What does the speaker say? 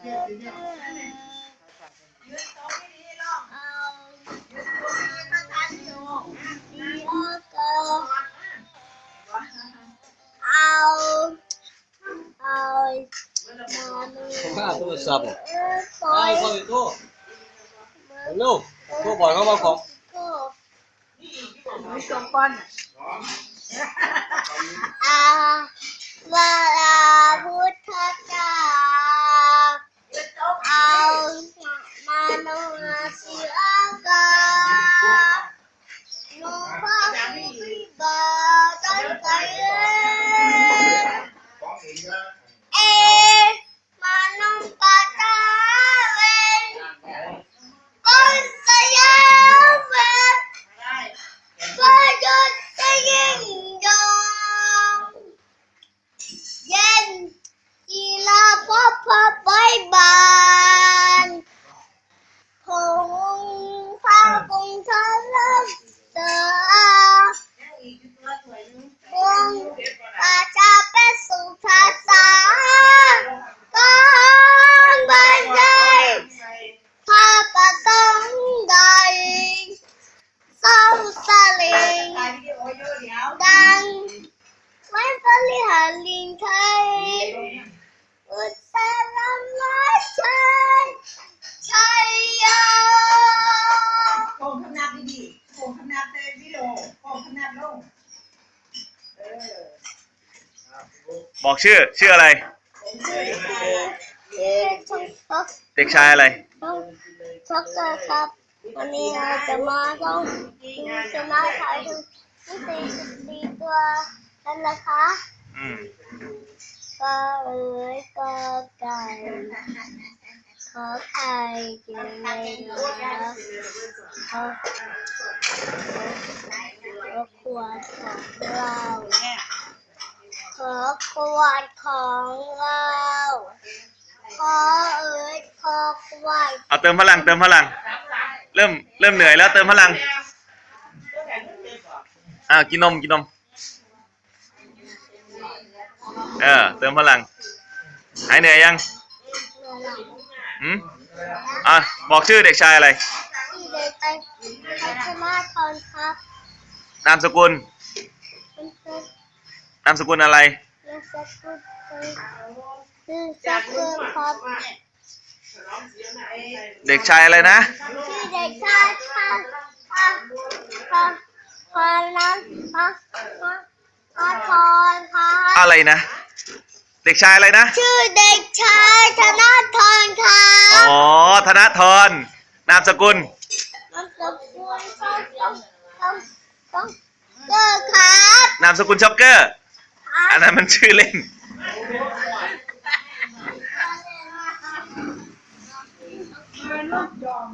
เอาเอามาข้าโทรศัพท์เออปล่อไอ้ยพ่อโทรลูกโทรบ่อยเขามาของก็จงก้อนอา จ บอกชื่อชื่ออะไร ชื่อชงชกเด็กชายอะไรชงชกเกอร์ครับ วันนี้เราจะมาต้องดูชนะถ่ายถึงที่สี่สิบสี่ตัวกันนะคะอืมก็เอ๋ยก็ไก่ขอไข่กินเลยนะขอขอขวดของเรา ขอขวดของเราขอเอ๋ยขอขวดเอาเติมพลังเติมพลัง เริ่มเริ่มเหนื่อยแล้วเติมพลังอ่ากินนมกินนมเออเติมพลังหายเหนื่อยยังเมื่อไหร่หืมอะบอกชื่อเด็กชายอะไรที่เดินไปพัฒนาทอนครับนามสกุลเป็นเพื่อนนามสกุลอะไร เรื่องสักกุลคือสักกุลครับเด็กชายอะไรนะ ชื่อเด็กชายค่ะค่ะค่ะพอนั้นค่ะค่ะอาทรค่ะอะไรนะ เด็กชายอะไรนะ ชื่อเด็กชายธนาธรค่ะอ๋อ ธนทรนามสกุลมันสกุลต้องต้องต้องต้องเลิกครับ นามสกุลช็อกเกอร์ อันนั้นมันชื่อเล่น ยอม